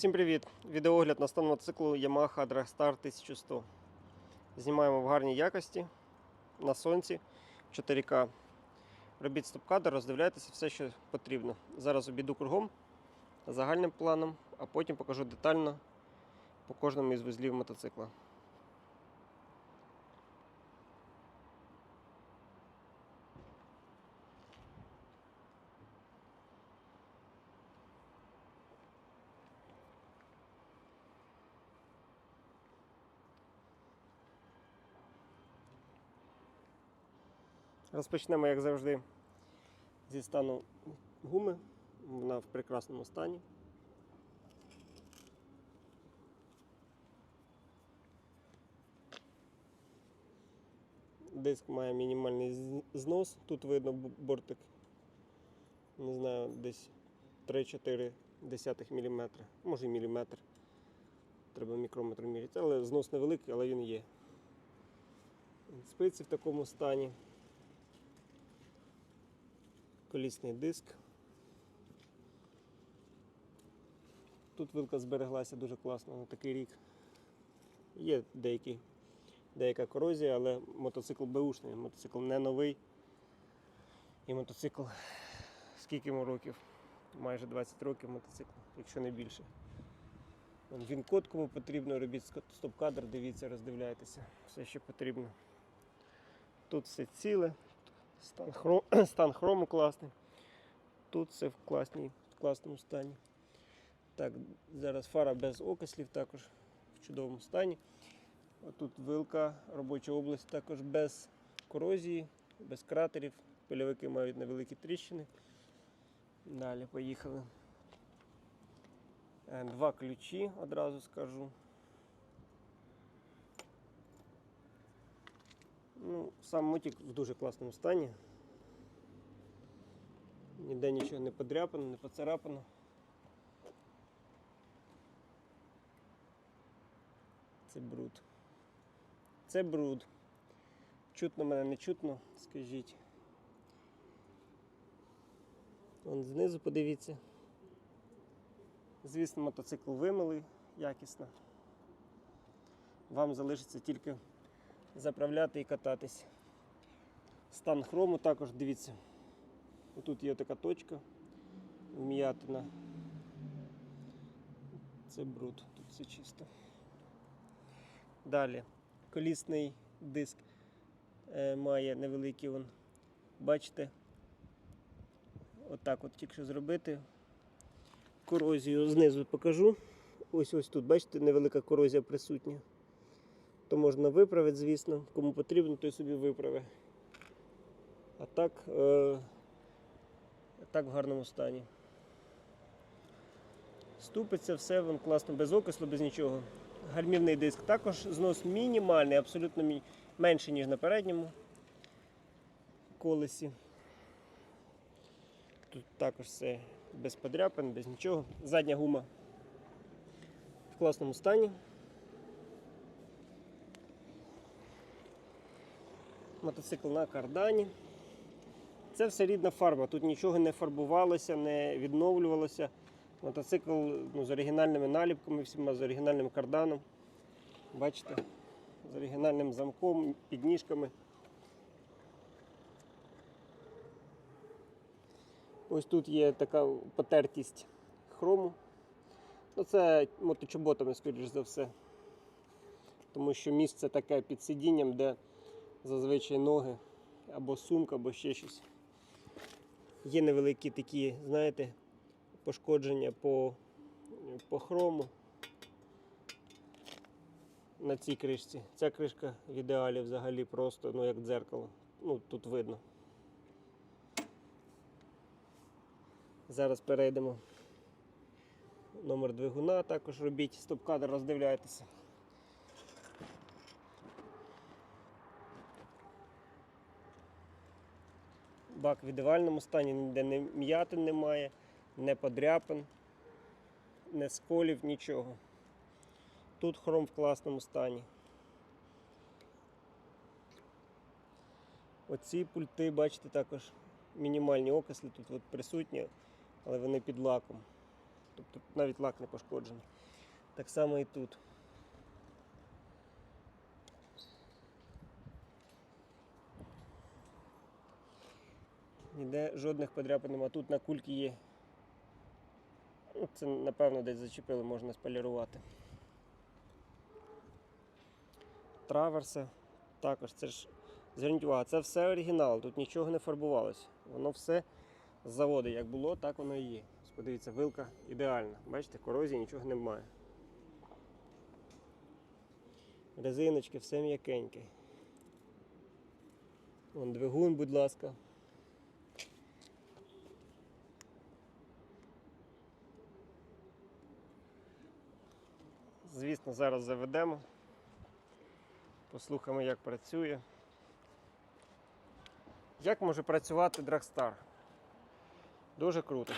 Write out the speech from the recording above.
Всім привіт! Відеогляд на стан мотоциклу Yamaha Dragstar 1100. Знімаємо в гарній якості на сонці 4К. Робіть стоп-кадр, роздивляйтеся все, що потрібно. Зараз обійду кругом загальним планом, а потім покажу детально по кожному із вузлів мотоцикла. Розпочнемо, як завжди, зі стану гуми. Вона в прекрасному стані. Диск має мінімальний знос. Тут видно бортик, не знаю, десь 3-4 десятих міліметра, може і міліметр. Треба мікрометр міряти, але знос невеликий, але він є. Спиці в такому стані колісний диск. Тут вилка збереглася дуже класно на такий рік. Є деякі, деяка корозія, але мотоцикл беушний, мотоцикл не новий. І мотоцикл скільки йому років? Майже 20 років мотоцикл, якщо не більше. Він код кому потрібно, робіть стоп-кадр, дивіться, роздивляйтеся, все, що потрібно. Тут все ціле, Стан, хром, стан хрому класний. Тут все в, класній, в класному стані. Так, зараз фара без окислів також в чудовому стані. Тут вилка, робоча область також без корозії, без кратерів. Пильовики мають невеликі тріщини. Далі поїхали. Е, Два ключі одразу скажу. Ну, сам мотик в дуже класному стані. Ніде нічого не подряпано, не поцарапано. Це бруд. Це бруд. Чутно мене не чутно, скажіть. Вон знизу подивіться. Звісно, мотоцикл вимилий якісно. Вам залишиться тільки заправляти і кататись. Стан хрому також дивіться. Тут є така точка вм'ятина. Це бруд, тут все чисто. Далі колісний диск е, має невеликий вон. Бачите? Отак от тільки що зробити. Корозію знизу покажу. Ось ось тут, бачите, невелика корозія присутня то можна виправити, звісно. Кому потрібно, той собі виправить. А так, е, так в гарному стані. Ступиться все, вон класно, без окислу, без нічого. Гальмівний диск також знос мінімальний, абсолютно мі... менший, ніж на передньому колесі. Тут також все без подряпин, без нічого. Задня гума в класному стані. Мотоцикл на кардані. Це все рідна фарба, тут нічого не фарбувалося, не відновлювалося. Мотоцикл ну, з оригінальними наліпками, всіма з оригінальним карданом. Бачите? З оригінальним замком, підніжками. Ось тут є така потертість хрому. Ну, Це моточоботами, скоріш за все. Тому що місце таке під сидінням, де зазвичай ноги або сумка, або ще щось. Є невеликі такі, знаєте, пошкодження по, по хрому на цій кришці. Ця кришка в ідеалі взагалі просто ну, як дзеркало. Ну, тут видно. Зараз перейдемо. Номер двигуна також робіть, стоп-кадр роздивляйтеся. Бак в ідеальному стані, ніде не м'ятин немає, не подряпин, не сколів, нічого. Тут хром в класному стані. Оці пульти, бачите, також мінімальні окисли тут от присутні, але вони під лаком. Тобто навіть лак не пошкоджений. Так само і тут. Ніде жодних подряпин нема. Тут на кульки є. Ну, Це напевно десь зачепили, можна сполірувати. Траверси також це ж зверніть увагу, це все оригінал, тут нічого не фарбувалося. Воно все з заводу як було, так воно і є. Подивіться, вилка ідеальна. Бачите, корозії нічого немає. Резиночки, все м'якеньке. Вон двигун, будь ласка. Звісно, зараз заведемо. Послухаємо, як працює. Як може працювати Dragstar? Дуже круто.